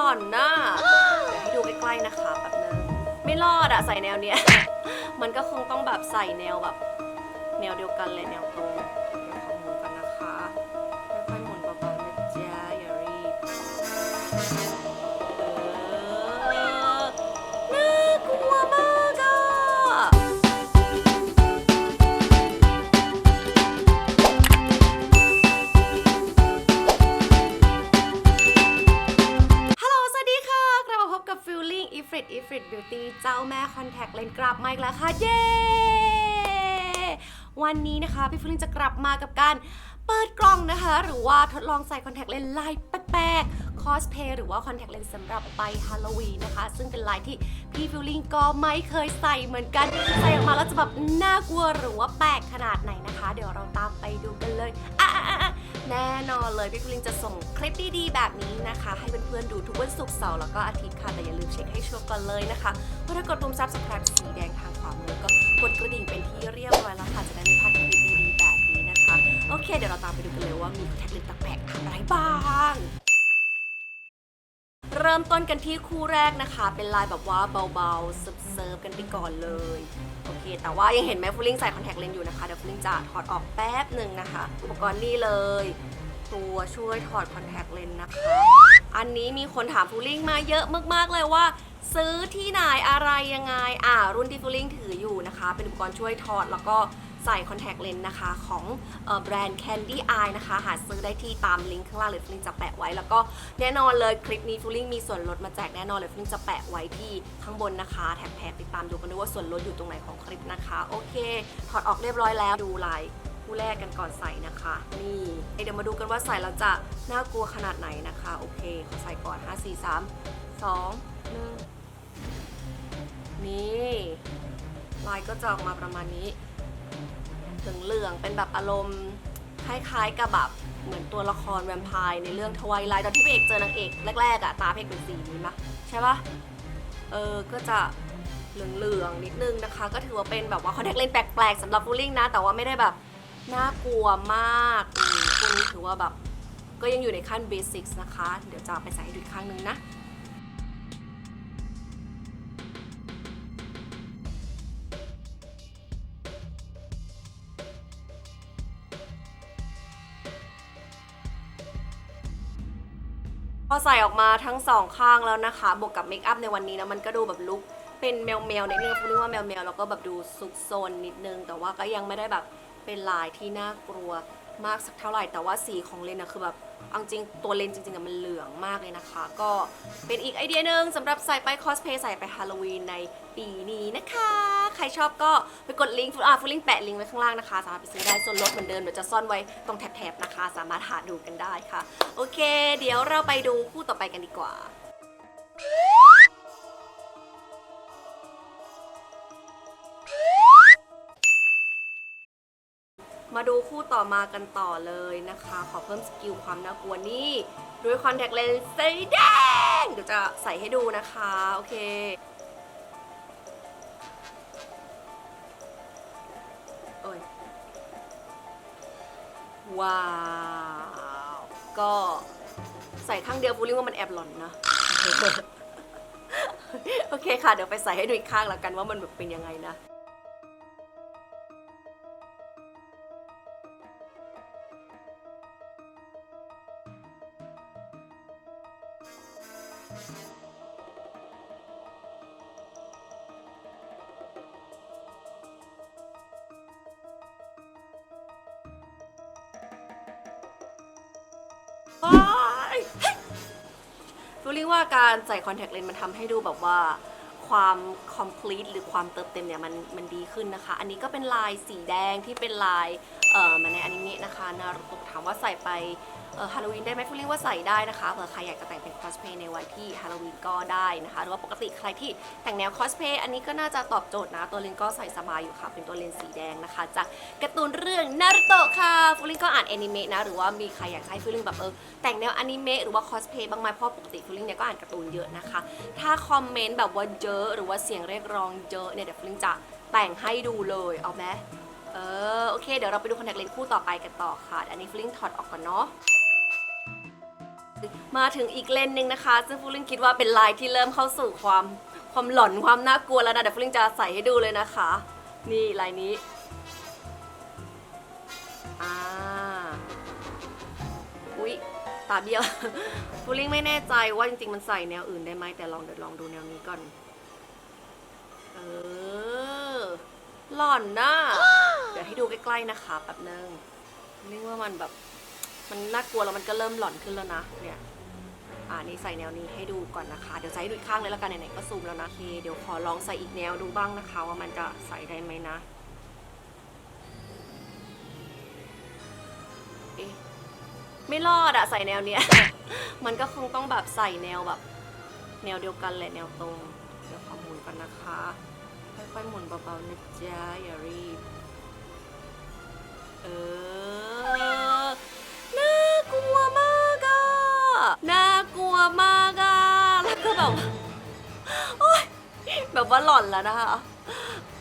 ล่อนนะเดี๋ยวให้ดูใกล้ๆนะคะแบบนึงไม่รอดอะใส่แนวเนี้ย มันก็คงต้องแบบใส่แนวแบบ แนวเดียวกันเลยแนวตรง คอนแทคเลนส์กลับมาอีกแล้วค่ะ เย้ วันนี้นะคะพี่ฟิลิงจะกลับมากับการเปิดกล่องนะคะ หรือว่าทดลองใส่คอนแทคเลนส์ลายแปลกๆคอสเพย์หรือว่าคอนแทคเลนส์สำหรับไปฮาโลวีนนะคะ ซึ่งเป็นลายที่พี่ฟิลลิงก็ไม่เคยใส่เหมือนกัน ใส่ออกมาแล้วจะแบบน่ากลัวหรือว่าแปลกขนาดไหนนะคะ เดี๋ยวเราตามไปดูกันเลยอะอะอะอะ แน่นอนเลยพี่ฟิลลิงจะส่งคลิปดีๆ แบบนี้นะคะ ให้เพื่อนๆดูทุกวันศุกร์เสาร์แล้วก็อาทิตย์ค่ะ แต่อย่าลืมเช็คให้ชัวร์ก่อนเลยนะคะเพราะถ้ากดปุ่ม subscribe สีแดงทางขวามือก็กดกระดิ่งเป็นที่เรียบร้อยแล้วค่ะจะได้ไม่พลาดคลิปดีๆแบบนี้นะคะ โอเค เดี๋ยวเราตามไปดูกันเลยว่ามีแท็กเล็กแปลกๆอะไรบ้าง ริ่มต้นกันที่คู่แรกนะคะ เป็นลายแบบว่าเบาๆเซิร์ฟๆกันไปก่อนเลย โอเค แต่ว่ายังเห็นไหมฟูลิงใส่คอนแทคเลนส์อยู่นะคะ เดี๋ยวฟูลิงจะถอดออกแป๊บหนึ่งนะคะ อุปกรณ์นี่เลย ตัวช่วยถอดคอนแทคเลนส์นะคะ อันนี้มีคนถามฟูลิงมาเยอะมากๆเลยว่า ซื้อที่ไหนอะไรยังไง อ่ารุ่นที่ฟูลิงถืออยู่นะคะ เป็นอุปกรณ์ช่วยถอดแล้วก็ ใส่คอนแทคเลนส์นะคะของแบรนด์ Candy Eye นะคะ หาซื้อได้ที่ตามลิงก์ข้างล่างเลยฟูลิงจะแปะไว้ แล้วก็แน่นอนเลยคลิปนี้ฟูลิงมีส่วนลดมาแจกแน่นอนเลยฟลิงจะแปะไว้ที่ข้างบนนะคะแท็บๆติดตามดูกันด้วยว่าส่วนลดอยู่ตรงไหนของคลิปนะคะ โอเค ถอดออกเรียบร้อยแล้วดูลายคู่แรกกันก่อนใส่นะคะ นี่เดี๋ยวมาดูกันว่าใส่แล้วจะน่ากลัวขนาดไหนนะคะ โอเคขอใส่ก่อน 5 4 3 2 1 นี่ลายก็จะออกมาประมาณนี้ เหลืองๆเป็นแบบอารมณ์คล้ายๆกับแบบเหมือนตัวละครแวมไพร์ในเรื่องทวายไลท์ตอนที่พระเอกเจอนางเอกแรกๆอะตาพระเอกเป็นสีนี้ปะใช่ปะเออก็จะเหลืองๆนิดนึงนะคะ ก็ถือว่าเป็นแบบว่าคอนแทคเลนส์แปลกๆสำหรับฟูลลิ่งนะ แต่ว่าไม่ได้แบบน่ากลัวมากอืมพวกนี้ถือว่าแบบก็ยังอยู่ในขั้นเบสิกส์นะคะ เดี๋ยวจะไปใส่ให้ดูอีกครั้งหนึ่งนะ พอใส่ออกมาทั้งสองข้างแล้วนะคะ บวกกับเมคอัพในวันนี้นะมันก็ดูแบบลุคเป็นแมวแมวนิดนึงฟูเรียกว่าแมวแมวๆแล้วก็แบบดูซุกซนนิดนึง แต่ว่าก็ยังไม่ได้แบบเป็นลายที่น่ากลัวมากสักเท่าไหร่ แต่ว่าสีของเลนนะคือแบบเอาจริงตัวเลนจริงๆอะมันเหลืองมากเลยนะคะ ก็เป็นอีกไอเดียหนึ่งสำหรับใส่ไปคอสเพย์ใส่ไปฮาโลวีนในปีนี้นะคะ ใครชอบก็ไปกดลิงก์ฟูอ่าฟูลิงก์แปะลิงก์ไว้ข้างล่างนะคะ สามารถไปซื้อได้ส่วนลดเหมือนเดิมเดี๋ยวจะซ่อนไว้ตรงแถบๆนะคะ สามารถหาดูกันได้ค่ะ โอเค เดี๋ยวเราไปดูคู่ต่อไปกันดีกว่ามาดูคู่ต่อมากันต่อเลยนะคะ ขอเพิ่มสกิลความน่ากลัวนี่ ด้วยคอนแทคเลนส์สีแดง เดี๋ยวจะใส่ให้ดูนะคะ โอเค ว้าว ก็ใส่ข้างเดียวฟูลิงว่ามันแอบหลอนนะ โอเคค่ะ เดี๋ยวไปใส่ให้ดูอีกข้างแล้วกันว่ามันแบบเป็นยังไงนะ เรียกว่าการใส่คอนแทคเลนส์มันทำให้ดูแบบว่าความ complete หรือความเติมเต็มเนี่ยมันมันดีขึ้นนะคะ อันนี้ก็เป็นลายสีแดงที่เป็นลายเอ่อมาในอนิเมะนะคะนารุโตะถามว่าใส่ไป ฮาโลวีนได้ไหมฟูลิว่าใส่ได้นะคะเผื่อใครอยากจะแต่งเป็นคอสเพย์ในวันที่ฮาโลวีนก็ได้นะคะหรือว่าปกติใครที่แต่งแนวคอสเพย์อันนี้ก็น่าจะตอบโจทย์นะ ตัวเลนก็ใส่สบายอยู่ค่ะ เป็นตัวเลนสีแดงนะคะ จากการ์ตูนเรื่องนารุโตะค่ะฟูลิก็อ่านแอนิเมะนะหรือว่ามีใครอยากให้ฟูลิแบบเออแต่งแนวอนิเมะหรือว่าคอสเพย์บ้างไหมเพราะปกติฟลิงเนี่ยก็อ่านการ์ตูนเยอะนะคะ ถ้าคอมเมนต์แบบว่าเยอะหรือว่าเสียงเรียกร้องเยอะเนี่ยเดี๋ยวฟลิงจะแต่งให้ดูเลยเอาไหมเออโอเคเดี๋ยวเราไปดูคอนแทคเลนส์คู่ต่อไปกันต่อค่ะ อันนี้ฟลิงถอดออกก่อนเนาะ มาถึงอีกเลนหนึ่งนะคะ ซึ่งฟูลิงคิดว่าเป็นลายที่เริ่มเข้าสู่ความความหลอนความน่ากลัวแล้วนะเดี๋ยวฟูลิงจะใส่ให้ดูเลยนะคะ นี่ลายนี้อ่าอุ๊ยตาเบี้ยวฟูลิงไม่แน่ใจว่าจริงๆมันใส่แนวอื่นได้ไหมแต่ลองเดี๋ยวลองดูแนวนี้ก่อนเออหลอนนะเดี๋ยวให้ดูใกล้ๆนะคะแป๊บนึงเรียกว่ามันแบบมันน่ากลัวแล้วมันก็เริ่มหลอนขึ้นแล้วนะเนี่ย อ่านี่ใส่แนวนี้ให้ดูก่อนนะคะ เดี๋ยวใส่ดูอีกข้างเลยแล้วกันไหนๆก็ซูมแล้วนะโอเคเดี๋ยวขอลองใส่อีกแนวดูบ้างนะคะ ว่ามันจะใส่ได้ไหมนะเอ๊ะไม่รอดอะใส่แนวเนี้ย มันก็คงต้องแบบใส่แนวแบบ แนวเดียวกันแหละแนวตรงเดี๋ยวขอหมุนก่อนนะคะ ค่อยๆหมุนเบาๆนะจ๊ะอย่ารีบเออ มากอะแล้วก็แบบโอ๊ยแบบว่าหล่อนแล้วนะคะ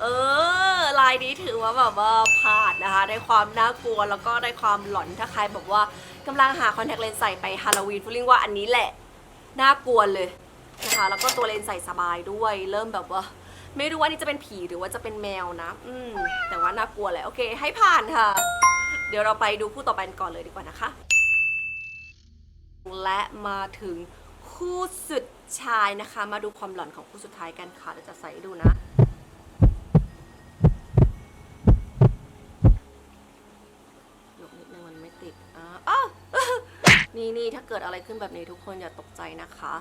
เออลายนี้ถือว่าแบบว่าผ่านนะคะได้ความน่ากลัวแล้วก็ได้ความหลอนถ้าใครแบบว่ากำลังหาคอนแทคเลนส์ใส่ไปฮาโลวีนฟูลิงว่าอันนี้แหละ น่ากลัวเลยนะคะ แล้วก็ตัวเลนส์ใส่สบายด้วย เริ่มแบบว่า ไม่รู้ว่านี่จะเป็นผีหรือว่าจะเป็นแมวนะ อืมแต่ว่าน่ากลัวแหละโอเค ให้ผ่านค่ะ เดี๋ยวเราไปดูคู่ต่อไปกันก่อนเลยดีกว่านะคะ และมาถึงคู่สุดชายนะคะ มาดูความหลอนของคู่สุดท้ายกันค่ะเราจะใส่ดูนะยกนิดนึงมันไม่ติดอ่าอ้านี่นี่ถ้าเกิดอะไรขึ้นแบบนี้ทุกคนอย่าตกใจนะคะ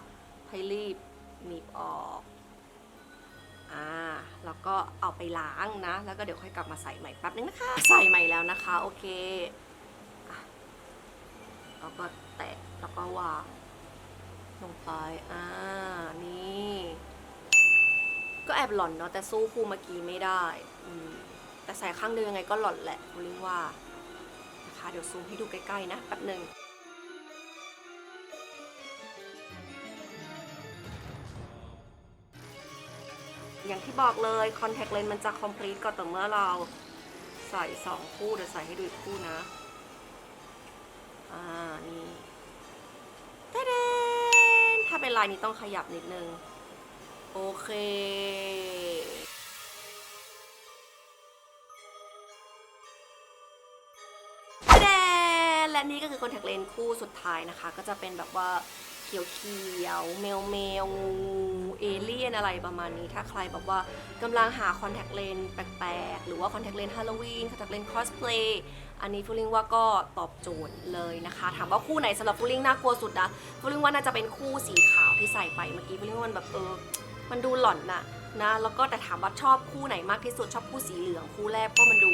ให้รีบหนีบออกอ่าแล้วก็เอาไปล้างนะ แล้วก็เดี๋ยวค่อยกลับมาใส่ใหม่แป๊บนึงนะคะ ใส่ใหม่แล้วนะคะ โอเคอะแล้วก็ แตะแล้วก็วางลงไป อ่า นี่ ก็แอบหล่อนเนาะ แต่สู้คู่เมื่อกี้ไม่ได้ อืม แต่ใส่ข้างเดียวยังไงก็หล่อนแหละคุณลิงว่า นะคะ เดี๋ยวซูมให้ดูใกล้ๆนะ แป๊บหนึ่งอย่างที่บอกเลย contact lens มันจะ complete ก็ต่อเมื่อเราใส่สองคู่ เดี๋ยวใส่ให้ดูอีกคู่นะ อ่า นี่ เดนถ้าเป็นลายนี้ต้องขยับนิดนึง โอเค และนี่ก็คือคอนแทคเลนส์คู่สุดท้ายนะคะ ก็จะเป็นแบบว่า เขียวเขียวๆแมวแมวงูเอเลี่ยนอะไรประมาณนี้ ถ้าใครแบบว่ากำลังหาคอนแทคเลนส์แปลกๆ หรือว่าคอนแทคเลนส์ฮาโลวีนคอนแทคเลนส์คอสเพลย์อันนี้ฟูลิงว่าก็ตอบโจทย์เลยนะคะ ถามว่าคู่ไหนสำหรับฟูลิงน่ากลัวสุดนะฟูลิงว่าน่าจะเป็นคู่สีขาวที่ใส่ไปเมื่อกี้ฟูลิงว่ามันแบบเออมันดูหล่อนน่ะนะแล้วก็แต่ถามว่าชอบคู่ไหนมากที่สุดชอบคู่สีเหลืองคู่แรกเพราะมันดู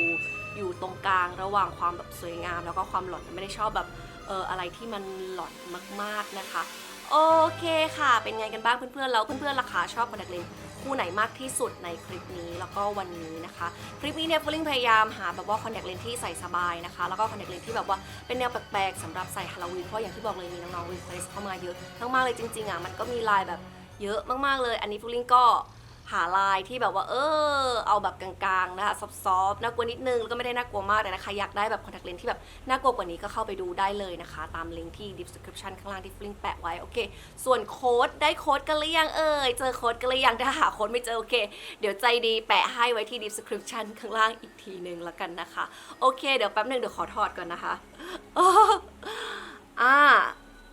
อยู่ตรงกลางระหว่างความแบบสวยงาม แล้วก็ความหลอนไม่ได้ชอบแบบเอออะไรที่มันหลอนมากๆนะคะ โอเคค่ะ เป็นไงกันบ้างเพื่อนๆแล้วเพื่อนๆราคาชอบคอนแทคเลนส์คู่ไหนมากที่สุดในคลิปนี้แล้วก็วันนี้นะคะ คลิปนี้เนี่ยฟูลิงพยายามหาแบบว่าคอนแทคเลนส์ที่ใส่สบายนะคะ แล้วก็คอนแทคเลนส์ที่แบบว่าเป็นแนวแปลกๆสำหรับใส่ฮาโลวีนเพราะอย่างที่บอกเลยมีน้องๆรีเควสเข้ามาเยอะมากๆเลยจริงๆอะมันก็มีลายแบบเยอะมากๆเลย อันนี้ฟูลิงก็ หาลายที่แบบว่าเออ เอาแบบกลางๆนะคะซอฟๆน่ากลัวนิดนึงแล้วก็ไม่ได้น่ากลัวมากแต่นะคะ อยากได้แบบคอนแทคเลนส์ที่แบบน่ากลัวกว่านี้ก็เข้าไปดูได้เลยนะคะ ตามลิงก์ที่ description ข้างล่างที่ฟลิงแปะไว้โอเค ส่วนโค้ดได้โค้ดกันหรือยังเอ่ยเจอโค้ดกันหรือยังถ้าหาโค้ดไม่เจอโอเค เดี๋ยวใจดีแปะให้ไว้ที่ description ข้างล่างอีกทีนึงแล้วกันนะคะ โอเค เดี๋ยวแป๊บนึงเดี๋ยวขอถอดก่อนนะคะอ้ออ่า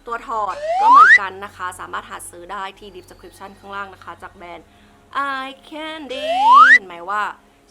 ตัวถอดก็เหมือนกันนะคะ สามารถหาซื้อได้ที่ description ข้างล่างนะคะ จากแบรนด์ I Candy เห็นไหมว่า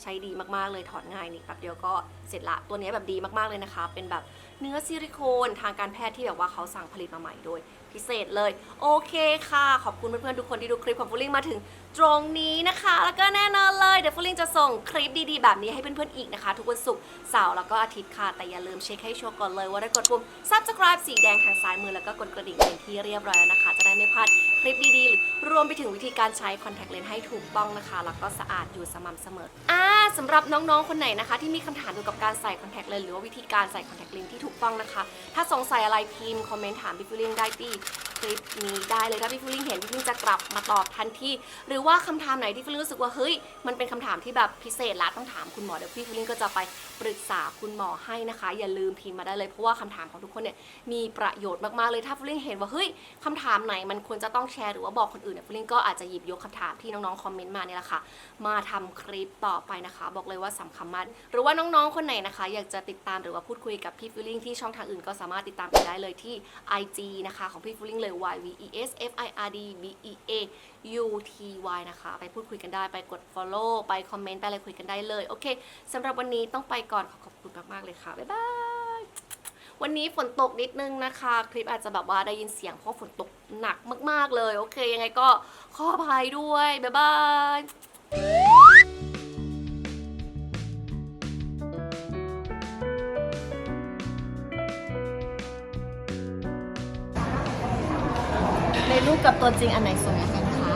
ใช้ดีมากๆเลยถอดง่ายนี่แป๊บเดียวก็เสร็จละตัวนี้แบบดีมากๆเลยนะคะ เป็นแบบเนื้อซิลิโคนทางการแพทย์ที่แบบว่าเขาสั่งผลิตมาใหม่โดยพิเศษเลย โอเคค่ะ ขอบคุณเพื่อนๆทุกคนที่ดูคลิปของฟูลิงมาถึงตรงนี้นะคะ แล้วก็แน่นอนเลยเดี๋ยวฟูลิงจะส่งคลิปดีๆ แบบนี้ให้เพื่อนๆอีกนะคะ ทุกวันศุกร์เสาร์แล้วก็อาทิตย์ค่ะ แต่อย่าลืมเช็คให้ชัวร์ก่อนเลยว่าได้กดปุ่ม subscribe สีแดงทางซ้ายมือแล้วก็กดกระดิ่งเป็นที่เรียบร้อยแล้วนะคะ จะได้ไม่พลาดคลิปดีๆ หรือรวมไปถึงวิธีการใช้คอนแทคเลนส์ให้ถูกต้องนะคะ แล้วก็สะอาดอยู่สม่ำเสมออ่าสำหรับน้องๆ คนไหนนะคะ ที่มีคำถามเกี่ยวกับการใส่คอนแทคเลนส์หรือว่าวิธีการใส่คอนแทคเลนส์ที่ถูกต้องนะคะ ถ้าสงสัยอะไรพิมพ์คอมเมนต์ถามพี่ฟิลลิ่งได้ที่ คลิปนี้ได้เลยถ้าพี่ฟิลลิ่งเห็นพี่ฟิลลิ่งจะกลับมาตอบทันทีหรือว่าคำถามไหนที่ฟิลลิ่งรู้สึกว่าเฮ้ยมันเป็นคำถามที่แบบพิเศษละต้องถามคุณหมอเดี๋ยวพี่ฟิลลิ่งก็จะไปปรึกษาคุณหมอให้นะคะ อย่าลืมพิมพ์มาได้เลยเพราะว่าคำถามของทุกคนเนี่ยมีประโยชน์มากๆเลยถ้าฟิลลิ่งเห็นว่าเฮ้ยคำถามไหนมันควรจะต้องแชร์หรือว่าบอกคนอื่นเนี่ยฟิลลิ่งก็อาจจะหยิบยกคำถามที่น้องๆคอมเมนต์มาเนี่ยแหละค่ะมาทำคลิปต่อไปนะคะ บอกเลยว่าสำคัญมากหรือว่าน้องๆคนไหนนะคะ อยากจะติดตามหรือว่าพูดคุยกับพี่ฟิลลิ่งที่ช่องทางอื่นก็สามารถติดตามไปได้เลยที่ IG นะคะของพี่ฟิลลิ่งเลย Y V E S F I R D B E A U T Y นะคะ ไปพูดคุยกันได้ไปกด follow ไปคอมเมนต์ไปอะไรคุยกันได้เลยโอเคสำหรับวันนี้ต้องไปก่อนขอขอบคุณมากๆเลยค่ะ บ๊ายบายวันนี้ฝนตกนิดนึงนะคะ คลิปอาจจะแบบว่าได้ยินเสียงเพราะฝนตกหนักมาก ๆเลย โอเค ยังไงก็ขออภัยด้วย บ๊ายบาย กับตัวจริงอันไหนสวยกันคะ